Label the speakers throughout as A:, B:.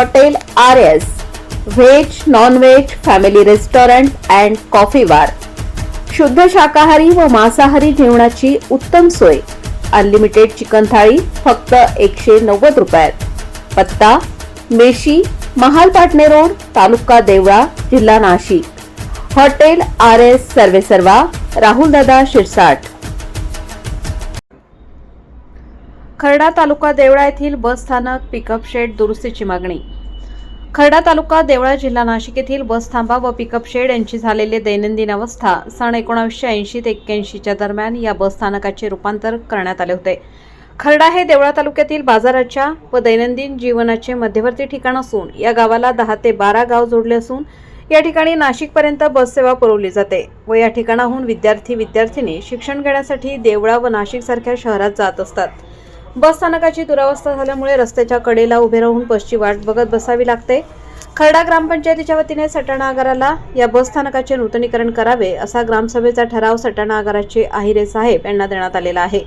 A: Hotel R S veg non veg family restaurant and coffee bar शुद्ध शाकाहारी व मांसाहारी जेवणाची उत्तम सोय. अनलिमिटेड चिकन थाळी फक्त एकशे नव्वद रुपयात. पत्ता मेशी महाल पाटणे रोड तालुका देवळा जिल्हा नाशिक. हॉटेल आर एस सर्वेसर्वा राहुलदादा शिरसाट. खर्डा तालुका देवळा येथील बस स्थानक पिकअप शेड दुरुस्तीची मागणी. खर्डा तालुका देवळा जिल्हा नाशिक येथील बस थांबा व पिकअप शेड यांची झालेली दैनंदिन अवस्था सन एकोणावीसशे ऐंशी ते एक्क्याऐंशीच्या दरम्यान या बस स्थानकाचे रूपांतर करण्यात आले होते. खर्डा हे देवळा तालुक्यातील बाजाराच्या व दैनंदिन जीवनाचे मध्यवर्ती ठिकाण असून या गावाला दहा ते बारा गाव जोडले असून या ठिकाणी नाशिकपर्यंत बससेवा पुरवली जाते व या ठिकाणाहून विद्यार्थी विद्यार्थिनी शिक्षण घेण्यासाठी देवळा व नाशिकसारख्या शहरात जात असतात. बस स्थानकाची दुरावस्था झाल्यामुळे रस्त्याच्या कडेला उभे राहून बसची वाट बघत बसावी लागते. खर्डा ग्रामपंचायतीच्या वतीने सटाणा आगाराला या बस स्थानकाचे नूतनीकरण करावे असा ग्रामसभेचा ठराव सटाणा आगाराचे आहिरे साहेब यांना देण्यात आलेला आहे.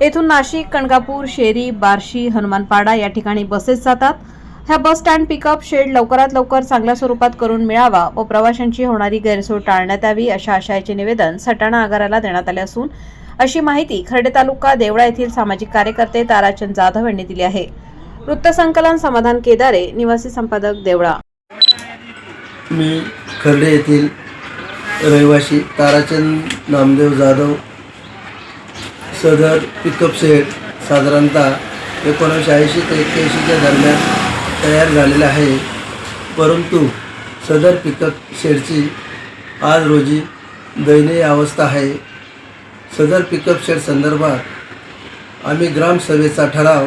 A: येथून नाशिक कणगापूर शेरी बार्शी हनुमानपाडा या ठिकाणी बसेस जातात. ह्या बस स्टँड पिकअप शेड लवकरात लवकर चांगल्या स्वरूपात करून मिळावा व प्रवाशांची होणारी गैरसोय टाळण्यात यावी अशा आशयाचे निवेदन सटाणा आगाराला देण्यात आले असून अशी माहिती खर्डे तालुका देवळा येथील सामाजिक कार्यकर्ते ताराचंद जाधव यांनी दिली आहे. वृत्तसंकलन समाधान केदारे निवासी संपादक देवळा.
B: मी खर्डे येथील रहिवासी ताराचंद नामदेव जाधव सदर पिकअप सेट साधारणतः एकोणीसशे ऐंशी ते एक्क्याऐंशीच्या दरम्यान तयार झालेला आहे. परंतु सदर पिकअप शेडची आज रोजी दयनीय अवस्था आहे. सदर पिकअप शेड संदर्भात आम्ही ग्रामसभेचा ठराव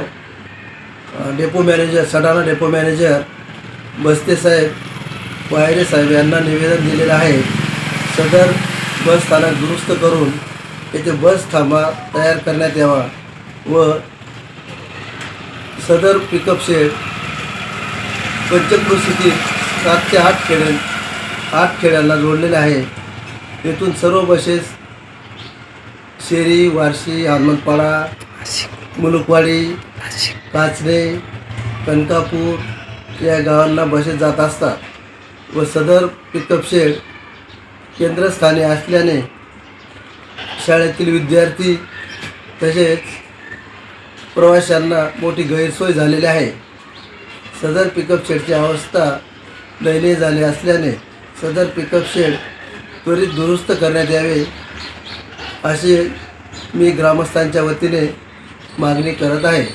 B: depot manager Sadana depot manager Baste साहेब वायरे साहेब यांना निवेदन दिलेलं आहे. सदर बस स्थानक दुरुस्त करून येथे बस थांबा तयार करण्यात यावा व सदर पिकअप शेड पंचकृषीतील सात ते आठ खेड्या आठ खेड्यांना जोडलेले आहे. येथून सर्व बसेस शेरी वारशी हनुमंतपाडा मुलुकवाडी काचरे कनकापूर या गावांना बसेस जात असतात व सदर पिकअप शेड केंद्रस्थानी असल्याने शाळेतील विद्यार्थी तसेच प्रवाशांना मोठी गैरसोय झालेली आहे. सदर पिकअप शेडची अवस्था दयनीय झाली असल्याने सदर पिकअप शेड त्वरित दुरुस्त करण्यात यावे अशी मी ग्रामस्थांच्या वतीने मागणी करत आहे.